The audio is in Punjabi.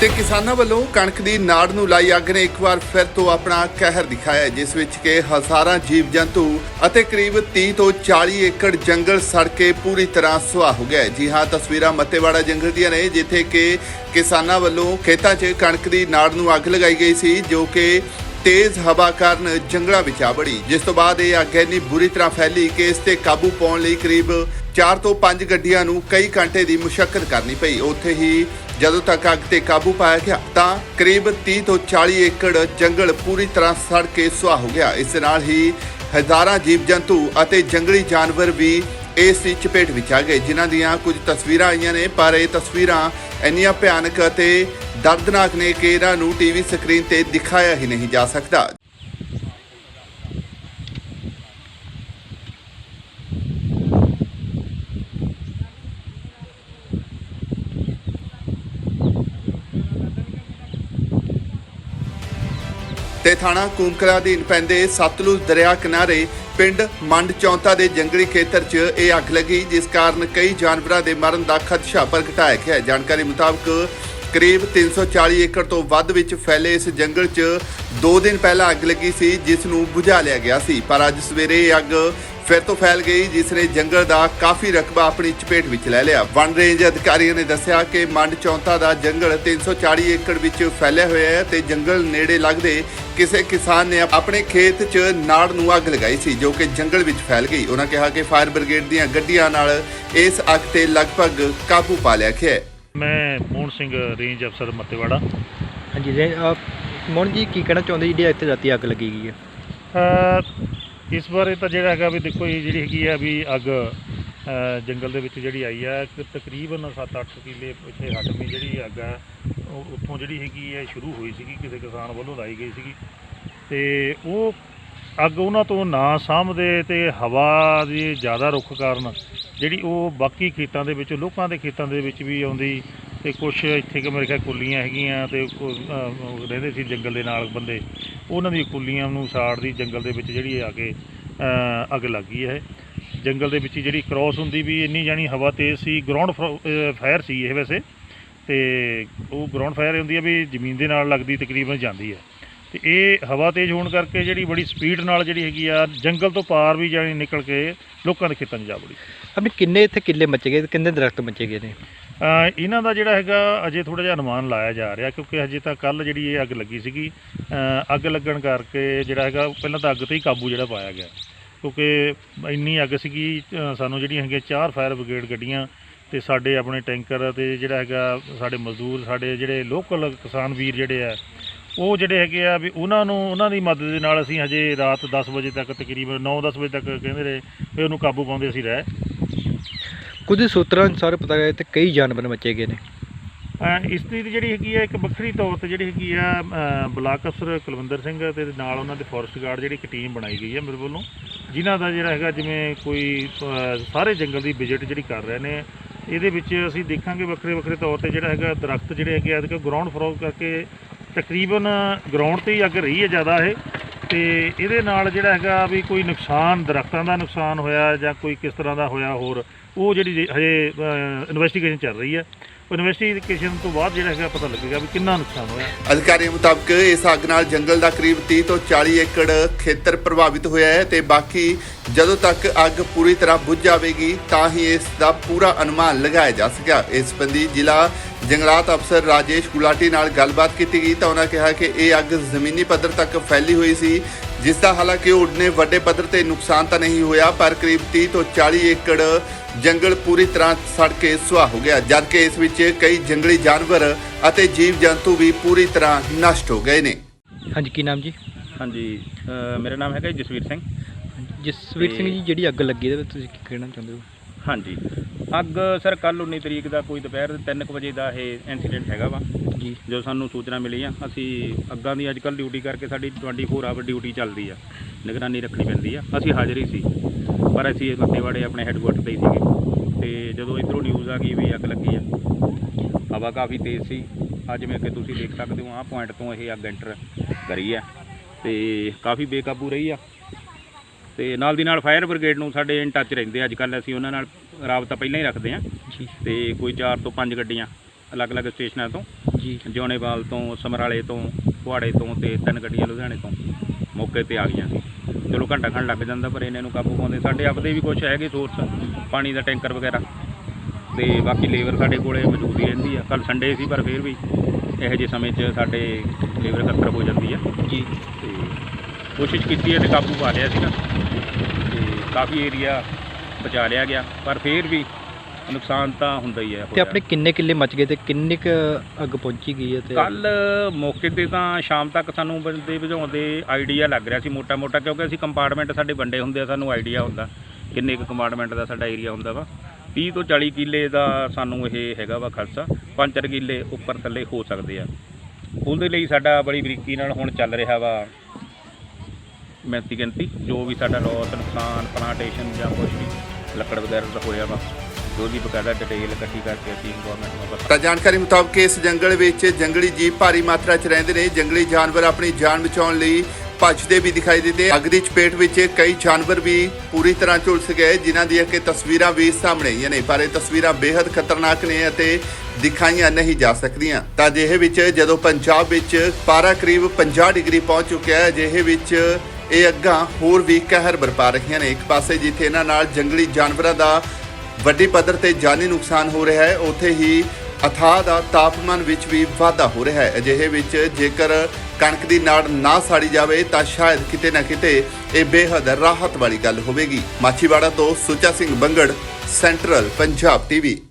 ਤੇ ਕਿਸਾਨਾਂ ਵੱਲੋਂ ਕਣਕ ਦੀ ਨਾੜ ਨੂੰ ਲਾਈ ਅੱਗ ਨੇ ਇੱਕ ਵਾਰ ਫਿਰ ਤੋਂ ਆਪਣਾ ਕਹਿਰ ਦਿਖਾਇਆ ਜਿਸ ਵਿੱਚ ਕਿ ਹਜ਼ਾਰਾਂ ਜੀਵ ਜੰਤੂ ਅਤੇ ਕਰੀਬ 30 ਤੋਂ 40 ਏਕੜ ਜੰਗਲ ਸੜ ਕੇ ਪੂਰੀ ਤਰ੍ਹਾਂ ਸੁਆਹ ਹੋ ਗਿਆ ਜੀ ਹਾਂ, ਤਸਵੀਰਾਂ ਮੱਤੇਵਾੜਾ ਜੰਗਲ ਦੀਆਂ ਨੇ, ਜਿੱਥੇ ਕਿ ਕਿਸਾਨਾਂ ਵੱਲੋਂ ਖੇਤਾਂ 'ਚ ਕਣਕ ਦੀ ਨਾੜ ਨੂੰ ਅੱਗ ਲਗਾਈ ਗਈ ਸੀ, ਜੋ ਕਿ ਤੇਜ਼ ਹਵਾ ਕਾਰਨ ਜੰਗਲਾਂ ਵਿੱਚ ਆ ਬੜੀ ਜਿਸ ਤੋਂ ਬਾਅਦ ਇਹ ਅੱਗ ਇੰਨੀ ਬੁਰੀ ਤਰ੍ਹਾਂ ਫੈਲੀ ਕਿ ਇਸ ਤੇ ਕਾਬੂ ਪਾਉਣ ਲਈ ਕਰੀਬ 4 ਤੋਂ 5 ਗੱਡੀਆਂ ਨੂੰ ਕਈ ਘੰਟੇ ਦੀ ਮੁਸ਼ਕਲ ਕਰਨੀ ਪਈ। ਉੱਥੇ ਹੀ ਜਦੋਂ ਤੱਕ ਅੱਗ ਤੇ ਕਾਬੂ ਪਾਇਆ ਗਿਆ, ਤਾਂ ਕਰੀਬ 30 ਤੋਂ 40 ਏਕੜ ਜੰਗਲ ਪੂਰੀ ਤਰ੍ਹਾਂ ਸੜ ਕੇ ਸੁਆਹ ਹੋ ਗਿਆ। ਇਸ ਨਾਲ ਹੀ ਹਜ਼ਾਰਾਂ ਜੀਵ ਜੰਤੂ ਅਤੇ ਜੰਗਲੀ ਜਾਨਵਰ ਵੀ ਇਸ ਦੀ ਚਪੇਟ ਵਿੱਚ ਆ ਗਏ। ਜਿਨ੍ਹਾਂ ਦੀਆਂ ਕੁਝ ਤਸਵੀਰਾਂ ਆਈਆਂ ਨੇ, ਪਰ ਇਹ ਤਸਵੀਰਾਂ ਇੰਨੀਆਂ ਭਿਆਨਕ ਅਤੇ ਦਰਦਨਾਕ ਨੇ ਕਿ ਇਹਨਾਂ ਨੂੰ ਟੀਵੀ ਸਕਰੀਨ ਤੇ ਦਿਖਾਇਆ ਹੀ ਨਹੀਂ ਜਾ ਸਕਦਾ। ਤੇ ਥਾਣਾ ਕੂਮਕਲਾ ਅਧੀਨ ਪੈਂਦੇ ਸਤਲੁਜ ਦਰਿਆ ਕਿਨਾਰੇ ਪਿੰਡ ਮੰਡ ਚੌਂਤਾ ਦੇ ਜੰਗਲੀ ਖੇਤਰ 'ਚ ਇਹ ਅੱਗ ਲੱਗੀ, ਜਿਸ ਕਾਰਨ ਕਈ ਜਾਨਵਰਾਂ ਦੇ ਮਰਨ ਦਾ ਖਦਸ਼ਾ ਪ੍ਰਗਟਾਇਆ ਗਿਆ ਜਾਣਕਾਰੀ ਮੁਤਾਬਕ ਕਰੀਬ 340 ਏਕੜ ਤੋਂ ਵੱਧ ਵਿੱਚ ਫੈਲੇ ਇਸ ਜੰਗਲ 'ਚ 2 ਦਿਨ ਪਹਿਲਾਂ ਅੱਗ ਲੱਗੀ ਸੀ, ਜਿਸ ਨੂੰ ਬੁਝਾ ਲਿਆ ਗਿਆ ਸੀ। ਪਰ ਅੱਜ ਸਵੇਰੇ ਇਹ ਅੱਗ ਫਿਰ ਤੋਂ ਫੈਲ ਗਈ ਜਿਸ ਨੇ ਜੰਗਲ ਦਾ ਕਾਫੀ ਰਕਬਾ ਆਪਣੀ ਚਪੇਟ ਵਿੱਚ ਲੈ ਲਿਆ। ਵਨ ਰੇਂਜ ਅਧਿਕਾਰੀਆਂ ਨੇ ਦੱਸਿਆ ਕਿ ਮੰਡ ਚੌਂਤਾ ਦਾ ਜੰਗਲ 340 ਏਕੜ ਵਿੱਚ ਫੈਲਿਆ ਹੋਇਆ ਹੈ ਤੇ ਜੰਗਲ ਨੇੜੇ ਲੱਗਦੇ ਕਿਸੇ ਕਿਸਾਨ ਨੇ ਆਪਣੇ ਖੇਤ 'ਚ ਨਾੜ ਨੂੰ ਅੱਗ ਲਗਾਈ ਸੀ ਜੋ ਕਿ ਜੰਗਲ ਵਿੱਚ ਫੈਲ ਗਈ। ਉਹਨਾਂ ਕਿਹਾ ਕਿ ਫਾਇਰ ਬ੍ਰਿਗੇਡ ਦੀਆਂ ਗੱਡੀਆਂ ਨਾਲ ਇਸ ਅੱਗ ਤੇ ਲਗਭਗ ਕਾਬੂ ਪਾ ਲਿਆ ਗਿਆ ਹੈ। ਮੈਂ ਮੋਹਨ ਸਿੰਘ ਰੇਂਜ ਅਫਸਰ ਮੱਤੇਵਾੜਾ। ਹਾਂਜੀ ਮੋਹਨ ਜੀ ਕੀ ਕਹਿਣਾ ਚਾਹੁੰਦੇ ਜਿਹੜੀ ਇੱਥੇ ਰਾਤੀ ਅੱਗ ਲੱਗੀ ਗਈ ਹੈ? ਅ, ਇਸ ਬਾਰੇ ਤਾਂ ਜਿਹੜਾ ਹੈਗਾ ਵੀ ਦੇਖੋ ਇਹ ਜਿਹੜੀ ਹੈਗੀ ਆ ਵੀ ਅੱਗ ਜੰਗਲ ਦੇ ਵਿੱਚ ਜਿਹੜੀ ਆਈ ਆ ਤਕਰੀਬਨ 7-8 ਕਿੱਲੇ ਪਿੱਛੇ ਹਟਮੀ ਜਿਹੜੀ ਅੱਗ ਆ, ਉਹ ਉੱਥੋਂ ਜਿਹੜੀ ਹੈਗੀ ਹੈ ਸ਼ੁਰੂ ਹੋਈ ਸੀਗੀ, ਕਿਸੇ ਕਿਸਾਨ ਵੱਲੋਂ ਲਾਈ ਗਈ ਸੀਗੀ। ਤੇ ਉਹ ਅੱਗ ਉਹਨਾਂ ਤੋਂ ਨਾ ਸਾਂਭਦੇ ਤੇ ਹਵਾ ਦੀ ਜ਼ਿਆਦਾ ਰੁੱਖ ਕਾਰਨ ਜਿਹੜੀ ਉਹ ਬਾਕੀ ਖੇਤਾਂ ਦੇ ਵਿੱਚ, ਲੋਕਾਂ ਦੇ ਖੇਤਾਂ ਦੇ ਵਿੱਚ ਵੀ ਆਉਂਦੀ ਤੇ ਕੁਝ ਇੱਥੇ ਕਿ ਮੇਰੇ ਖਿਆਲ ਕੁੱਲੀਆਂ ਹੈਗੀਆਂ ਤੇ ਉਹ, ਅਹ, ਰਹਿੰਦੇ ਸੀ ਜੰਗਲ ਦੇ ਨਾਲ ਬੰਦੇ। ਉਹਨਾਂ ਦੀ ਕੁੱਲੀਆਂ ਨੂੰ ਸਾੜਦੀ ਜੰਗਲ ਦੇ ਵਿੱਚ ਜਿਹੜੀ ਆ ਕੇ ਅਹ, ਅੱਗ ਲੱਗ ਗਈ ਹੈ। ਜੰਗਲ ਦੇ ਵਿੱਚ ਹੀ ਜਿਹੜੀ ਕ੍ਰਾਸ ਹੁੰਦੀ ਵੀ ਇੰਨੀ ਜਾਣੀ ਹਵਾ ਤੇਜ਼ ਸੀ ਗਰਾਊਂਡ ਫਾਇਰ ਸੀ ਇਹ ਵੈਸੇ। ਤੇ ਉਹ ਗਰਾਊਂਡ ਫਾਇਰ ਹੁੰਦੀ ਹੈ ਵੀ ਜ਼ਮੀਨ ਦੇ ਨਾਲ ਲੱਗਦੀ ਤਕਰੀਬਨ ਜਾਂਦੀ ਹੈ ਤੇ ਇਹ ਹਵਾ ਤੇਜ਼ ਹੋਣ ਕਰਕੇ ਜਿਹੜੀ ਬੜੀ ਸਪੀਡ ਨਾਲ ਜਿਹੜੀ ਹੈਗੀ ਆ ਜੰਗਲ ਤੋਂ ਪਾਰ ਵੀ ਜਾਣੀ ਨਿਕਲ ਕੇ ਲੋਕਾਂ ਦੇ ਖੇਤਾਂ 'ਚ ਜਾ ਵੜੀ। ਅਭੀ ਕਿੰਨੇ ਇੱਥੇ ਕਿੱਲੇ ਮੱਚੇ ਗਏ ਤੇ ਕਿੰਨੇ ਦਰਖਤ ਬਚੇ ਗਏ ਨੇ? ਇਹਨਾਂ ਦਾ ਜਿਹੜਾ ਹੈਗਾ ਅਜੇ ਥੋੜਾ ਜਿਹਾ ਅਨੁਮਾਨ ਲਾਇਆ ਜਾ ਰਿਹਾ ਕਿਉਂਕਿ ਹਜੇ ਤਾਂ ਕੱਲ ਜਿਹੜੀ ਇਹ ਅੱਗ ਲੱਗੀ ਸੀਗੀ ਅੱਗ ਲੱਗਣ ਕਰਕੇ ਜਿਹੜਾ ਹੈਗਾ ਪਹਿਲਾਂ ਤਾਂ ਅੱਗ ਤੇ ਹੀ ਕਾਬੂ ਜਿਹੜਾ ਪਾਇਆ ਗਿਆ। ਕਿਉਂਕਿ ਇੰਨੀ ਅੱਗ ਸੀਗੀ ਸਾਨੂੰ ਜਿਹੜੀਆਂ ਹੈਗੀਆਂ ਚਾਰ ਫਾਇਰ ਬ੍ਰਿਗੇਡ ਗੱਡੀਆਂ ਤੇ ਸਾਡੇ ਆਪਣੇ ਟੈਂਕਰ ਤੇ ਜਿਹੜਾ ਹੈਗਾ ਸਾਡੇ ਮਜ਼ਦੂਰ, ਸਾਡੇ ਜਿਹੜੇ ਲੋਕਲ ਕਿਸਾਨ ਵੀਰ ਜਿਹੜੇ ਆ, ਉਹ ਜਿਹੜੇ ਹੈਗੇ ਆ ਵੀ ਉਹਨਾਂ ਨੂੰ, ਉਹਨਾਂ ਦੀ ਮਦਦ ਦੇ ਨਾਲ ਅਸੀਂ ਹਜੇ ਰਾਤ 10 ਵਜੇ ਤੱਕ ਤਕਰੀਬਨ 9-10 ਵਜੇ ਤੱਕ ਕਹਿੰਦੇ ਰਹੇ ਵੀ ਉਹਨੂੰ ਕਾਬੂ ਪਾਉਂਦੇ ਅਸੀਂ ਰਹਿ। ਕੁਝ ਸੂਤਰਾਂ ਅਨੁਸਾਰ ਪਤਾ ਗਿਆ ਤੇ ਕਈ ਜਾਨਵਰ ਮੱਚੇ ਗਏ ਨੇ। ਇਸਤਰੀ ਦੀ ਜਿਹੜੀ ਹੈਗੀ ਆ ਇੱਕ ਵੱਖਰੀ ਤੌਰ ਤੇ ਜਿਹੜੀ ਹੈਗੀ ਆ ਅ, ਬਲਾਕ ਅਫਸਰ ਕੁਲਵਿੰਦਰ ਸਿੰਘ ਤੇ ਨਾਲ ਉਹਨਾਂ ਦੇ ਫੋਰੈਸਟ ਗਾਰਡ ਜਿਹੜੀ ਇੱਕ ਟੀਮ ਬਣਾਈ ਗਈ ਹੈ ਮੇਰੇ ਵੱਲੋਂ ਜਿਨ੍ਹਾਂ ਦਾ ਜਿਹੜਾ ਹੈਗਾ ਜਿਵੇਂ ਕੋਈ ਅ, ਸਾਰੇ ਜੰਗਲ ਦੀ ਵਿਜ਼ਿਟ ਜਿਹੜੀ ਕਰ ਰਹੇ ਨੇ ਇਹਦੇ ਵਿੱਚ ਅਸੀਂ ਦੇਖਾਂਗੇ ਵੱਖਰੇ ਵੱਖਰੇ ਤੌਰ ਤੇ ਜਿਹੜਾ ਹੈਗਾ ਦਰਖਤ ਜਿਹੜੇ ਹੈਗੇ ਆ ਕਿ ਗਰਾਊਂਡ ਫਰੋਗ ਕਰਕੇ ਤਕਰੀਬਨ ਗਰਾਊਂਡ ਤੇ ਹੀ ਅੱਗ ਰਹੀ ਹੈ ਜ਼ਿਆਦਾ ਇਹ। ਤੇ ਇਹਦੇ ਨਾਲ ਜਿਹੜਾ ਹੈਗਾ ਵੀ ਕੋਈ ਨੁਕਸਾਨ, ਦਰਖਤਾਂ ਦਾ ਨੁਕਸਾਨ ਹੋਇਆ ਜਾਂ ਕੋਈ ਕਿਸ ਤਰ੍ਹਾਂ ਦਾ ਹੋਇਆ ਹੋਰ, ਉਹ ਜਿਹੜੀ ਹਜੇ ਇਨਵੈਸਟੀਗੇਸ਼ਨ ਚੱਲ ਰਹੀ ਹੈ। ਇਨਵੈਸਟੀਗੇਸ਼ਨ ਤੋਂ ਬਾਅਦ ਜਿਹੜਾ ਹੈਗਾ ਪਤਾ ਲੱਗੇਗਾ ਵੀ ਕਿੰਨਾ ਨੁਕਸਾਨ ਹੋਇਆ। ਅਧਿਕਾਰੀਆਂ ਮੁਤਾਬਕ ਇਸ ਅੱਗ ਨਾਲ ਜੰਗਲ ਦਾ ਕਰੀਬ 30 ਤੋਂ 40 ਏਕੜ ਖੇਤਰ ਪ੍ਰਭਾਵਿਤ ਹੋਇਆ ਹੈ ਤੇ ਬਾਕੀ ਜਦੋਂ ਤੱਕ ਅੱਗ ਪੂਰੀ ਤਰ੍ਹਾਂ ਬੁਝ ਜਾਵੇਗੀ ਤਾਂ ਹੀ ਇਸ ਦਾ ਪੂਰਾ ਅਨੁਮਾਨ ਲਗਾਇਆ ਜਾ ਸਕਿਆ। ਇਸ ਸੰਬੰਧੀ ਜ਼ਿਲ੍ਹਾ ਜੰਗਲਾਤ ਅਫਸਰ ਰਾਜੇਸ਼ ਗੁਲਾਟੀ ਨਾਲ ਗੱਲਬਾਤ ਕੀਤੀ ਗਈ ਤਾਂ ਉਹਨਾਂ ਕਿਹਾ ਕਿ ਇਹ ਅੱਗ ਜ਼ਮੀਨੀ ਪੱਧਰ ਤੱਕ ਫੈਲੀ ਹੋਈ ਸੀ ਜਿਸ ਦਾ ਹਾਲਾਂਕਿ ਉਡਨੇ ਵੱਡੇ ਪੱਧਰ ਤੇ ਨੁਕਸਾਨ ਤਾਂ ਨਹੀਂ ਹੋਇਆ ਪਰ ਕਰੀਬ 30 ਤੋਂ 40 ਏਕੜ ਜੰਗਲ ਪੂਰੀ ਤਰ੍ਹਾਂ ਸੜ ਕੇ ਸੁਆਹ ਹੋ ਗਿਆ ਜਦਕਿ ਇਸ ਵਿੱਚ ਕਈ ਜੰਗਲੀ ਜਾਨਵਰ ਅਤੇ ਜੀਵ ਜੰਤੂ ਵੀ ਪੂਰੀ ਤਰ੍ਹਾਂ ਨਸ਼ਟ ਹੋ ਗਏ ਨੇ। ਹਾਂਜੀ ਕੀ ਨਾਮ ਜੀ? ਹਾਂਜੀ ਅ, ਮੇਰਾ ਨਾਮ ਹੈਗਾ ਜੀ ਜਸਵੀਰ ਸਿੰਘ। ਜਸਵੀਰ ਸਿੰਘ ਜੀ ਜਿਹੜੀ ਅੱਗ ਲੱਗੀ ਇਹਦੇ ਵਿੱਚ ਤੁਸੀਂ ਕੀ ਕਹਿਣਾ ਚਾਹੁੰਦੇ ਹੋ? ਹਾਂਜੀ। ਅੱਗ ਸਰ ਕੱਲ 19 ਤਰੀਕ ਦਾ ਕੋਈ ਦੁਪਹਿਰ 3:00 ਵਜੇ ਦਾ ਇਹ ਇਨਸੀਡੈਂਟ ਹੈਗਾ ਵਾ। ਜੀ ਜੋ ਸਾਨੂੰ ਸੂਚਨਾ ਮਿਲੀ ਆ ਅਸੀਂ ਅੱਗਾਂ ਦੀ ਅੱਜ ਕੱਲ ਡਿਊਟੀ ਕਰਕੇ ਸਾਡੀ 24 ਆਵਰ ਡਿਊਟੀ ਚੱਲਦੀ ਆ। ਨਿਗਰਾਨੀ ਰੱਖਣੀ ਪੈਂਦੀ ਆ। ਅਸੀਂ ਹਾਜ਼ਰ ਹੀ ਸੀ ਪਰ ਅਸੀਂ ਮੱਤੇਵਾੜੇ ਆਪਣੇ ਹੈੱਡਕੁਆਟਰ ਤੇ ਹੀ ਸੀਗੇ। ਤੇ ਜਦੋਂ ਇਧਰੋਂ ਨਿਊਜ਼ ਆ ਗਈ ਵੀ ਅੱਗ ਲੱਗੀ ਆ ਹਵਾ ਕਾਫੀ ਤੇਜ਼ ਸੀ। ਅੱਜ ਜਿਵੇਂ ਕਿ ਤੁਸੀਂ ਦੇਖ ਸਕਦੇ ਹੋ ਆਹ ਪੁਆਇੰਟ ਤੋਂ ਇਹ ਅੱਗ ਐਂਟਰ ਕਰੀ ਆ। ਤੇ ਕਾਫੀ ਬੇਕਾਬੂ ਰਹੀ ਆ। ਤੇ ਨਾਲ ਦੀ ਨਾਲ ਫਾਇਰ ਬ੍ਰਿਗੇਡ ਨੂੰ ਸਾਡੇ ਇਨ ਟੱਚ ਰਹਿੰਦੇ ਅੱਜ ਕੱਲ ਅਸੀਂ ਉਹਨਾਂ ਨਾਲ ਰਾਬਤਾ ਪਹਿਲਾਂ ਹੀ ਰੱਖਦੇ ਆ। ਤੇ ਕੋਈ 4 ਤੋਂ 5 ਗੱਡੀਆਂ ਅਲੱਗ-ਅਲੱਗ ਸਟੇਸ਼ਨਾਂ ਤੋਂ ਜੀ। ਜਿਉਣੇਵਾਲ ਤੋਂ ਸਮਰਾਲੇ ਤੋਂ ਫੁਹਾੜੇ ਤੋਂ ਤੇ ਤਿੰਨ ਗੱਡੀਆਂ ਲੁਧਿਆਣੇ ਤੋਂ ਮੌਕੇ ਤੇ ਆ ਗਈਆਂ ਸੀ। ਚਲੋ ਘੰਟਾ ਖੰਡ ਲੱਗ ਜਾਂਦਾ ਪਰ ਇਹਨਾਂ ਨੂੰ ਕਾਬੂ ਪਾਉਂਦੇ। ਸਾਡੇ ਆਪਦੇ ਵੀ ਕੁਝ ਹੈਗੇ ਸੋਰਸ ਪਾਣੀ ਦਾ ਟੈਂਕਰ ਵਗੈਰਾ। ਤੇ ਬਾਕੀ ਲੇਬਰ ਸਾਡੇ ਕੋਲੇ ਮੌਜੂਦ ਹੀ ਰਹਿੰਦੀ ਆ। ਕੱਲ ਸੰਡੇ ਸੀ ਪਰ ਫਿਰ ਵੀ ਇਹੋ ਜਿਹੇ ਸਮੇਂ 'ਚ ਸਾਡੇ ਲੇਬਰ ਖਤਰ ਹੋ ਜਾਂਦੀ ਆ। ਜੀ। ਤੇ ਕੋਸ਼ਿਸ਼ ਕੀਤੀ ਹੈ ਤੇ ਕਾਬੂ ਪਾ ਲਿਆ ਸੀਗਾ। ਤੇ ਕਾਫੀ ਏਰੀਆ ਬਚਾ ਲਿਆ ਗਿਆ। ਪਰ ਫਿਰ ਵੀ ਨੁਕਸਾਨ ਤਾਂ ਹੁੰਦਾ ਹੀ ਹੈ ਤੇ ਆਪਣੇ ਕਿੰਨੇ ਕਿੱਲੇ ਮਚ ਗਏ ਤੇ ਕਿੰਨੇ ਕ ਅੱਗ ਪਹੁੰਚੀ ਗਈ ਹੈ ਤੇ ਕੱਲ ਮੌਕੇ ਤੇ ਤਾਂ ਸ਼ਾਮ ਤੱਕ ਸਾਨੂੰ ਬੰਦੇ ਬੁਝਾਉਣ ਦੇ ਆਈਡੀਆ ਲੱਗ ਰਿਹਾ ਸੀ ਮੋਟਾ ਮੋਟਾ ਕਿਉਂਕਿ ਅਸੀਂ ਕੰਪਾਰਟਮੈਂਟ ਸਾਡੇ ਵੰਡੇ ਹੁੰਦੇ ਆ ਸਾਨੂੰ ਆਈਡੀਆ ਹੁੰਦਾ ਕਿੰਨੇ ਕੁ ਕੰਪਾਰਟਮੈਂਟ ਦਾ ਸਾਡਾ ਏਰੀਆ ਹੁੰਦਾ ਵਾ। 30 ਤੋਂ 40 ਕਿੱਲੇ ਦਾ ਸਾਨੂੰ ਇਹ ਹੈਗਾ ਵਾ ਖਰਚਾ 5-4 ਕਿੱਲੇ ਉੱਪਰ ਥੱਲੇ ਹੋ ਸਕਦੇ ਆ। ਉਹਦੇ ਲਈ ਸਾਡਾ ਬੜੀ ਬਰੀਕੀ ਨਾਲ ਹੁਣ ਚੱਲ ਰਿਹਾ ਵਾ ਮਿਹਨਤੀ ਗਿਣਤੀ ਜੋ ਵੀ ਸਾਡਾ ਲੋਸ ਨੁਕਸਾਨ ਪਲਾਂਟੇਸ਼ਨ ਜਾਂ ਕੁਝ ਵੀ ਲੱਕੜ ਵਗੈਰਾ ਦਾ ਹੋਇਆ ਵਾ। ਜੋ ਵੀ ਬਕਾਇਦਾ ਡਿਟੇਲ ਇਕੱਠੀ ਕਰਕੇ ਅਸੀਂ ਗਵਰਨਮੈਂਟ ਨੂੰ ਪਤਾ ਤਾਂ ਜਾਣਕਾਰੀ ਮੁਤਾਬਕ ਇਸ ਜੰਗਲ ਵਿੱਚ ਜੰਗਲੀ ਜੀਵ ਭਾਰੀ ਮਾਤਰਾ 'ਚ ਰਹਿੰਦੇ ਨੇ। ਜੰਗਲੀ ਜਾਨਵਰ ਆਪਣੀ ਜਾਨ ਬਚਾਉਣ ਲਈ ਭੱਜਦੇ ਵੀ ਦਿਖਾਈ ਦਿੰਦੇ ਅੱਗ ਦੀ ਚਪੇਟ ਵਿੱਚ ਕਈ ਜਾਨਵਰ ਵੀ ਪੂਰੀ ਤਰ੍ਹਾਂ ਝੁਲਸ ਗਏ, ਜਿਨ੍ਹਾਂ ਦੀਆਂ ਕਿ ਤਸਵੀਰਾਂ ਵੀ ਸਾਹਮਣੇ ਆਈਆਂ ਨੇ। ਪਰ ਇਹ ਤਸਵੀਰਾਂ ਬੇहद ਖਤਰਨਾਕ ਨੇ ਅਤੇ ਦਿਖਾਈਆਂ ਨਹੀਂ ਜਾ ਸਕਦੀਆਂ। ਤਾਂ ਅਜਿਹੇ ਵਿੱਚ ਜਦੋਂ ਪੰਜਾਬ ਵਿੱਚ ਪਾਰਾ ਕਰੀਬ 50 ਡਿਗਰੀ ਪਹੁੰਚ ਚੁੱਕਿਆ ਹੈ ਅਜਿਹੇ ਵਿੱਚ ਇਹ ਅੱਗਾਂ ਹੋਰ ਵੀ ਕਹਿਰ ਬਰਪਾ ਰਹੀਆਂ ਨੇ। ਇੱਕ ਪਾਸੇ ਜਿੱਥੇ ਇਹਨਾਂ ਨਾਲ ਜੰਗਲੀ ਜਾਨਵਰਾਂ ਦਾ ਵੱਡੀ ਪੱਧਰ ਤੇ ਜਾਨੀ ਨੁਕਸਾਨ ਹੋ ਰਿਹਾ ਹੈ। ਉੱਥੇ ਹੀ ਅਥਾਹ ਦਾ ਤਾਪਮਾਨ ਵਿੱਚ ਵੀ ਵਾਧਾ ਹੋ ਰਿਹਾ ਹੈ। ਅਜਿਹੇ ਵਿੱਚ ਜੇਕਰ ਕਣਕ ਦੀ ਨਾੜ ਨਾ ਸਾੜੀ ਜਾਵੇ, ਤਾਂ ਸ਼ਾਇਦ ਕਿਤੇ ਨਾ ਕਿਤੇ ਇਹ ਬੇਹੱਦ ਰਾਹਤ ਵਾਲੀ ਗੱਲ ਹੋਵੇਗੀ। ਮਾਛੀਵਾੜਾ ਤੋਂ ਸੁੱਚਾ ਸਿੰਘ ਬੰਗੜ, ਸੈਂਟਰਲ ਪੰਜਾਬ ਟੀਵੀ।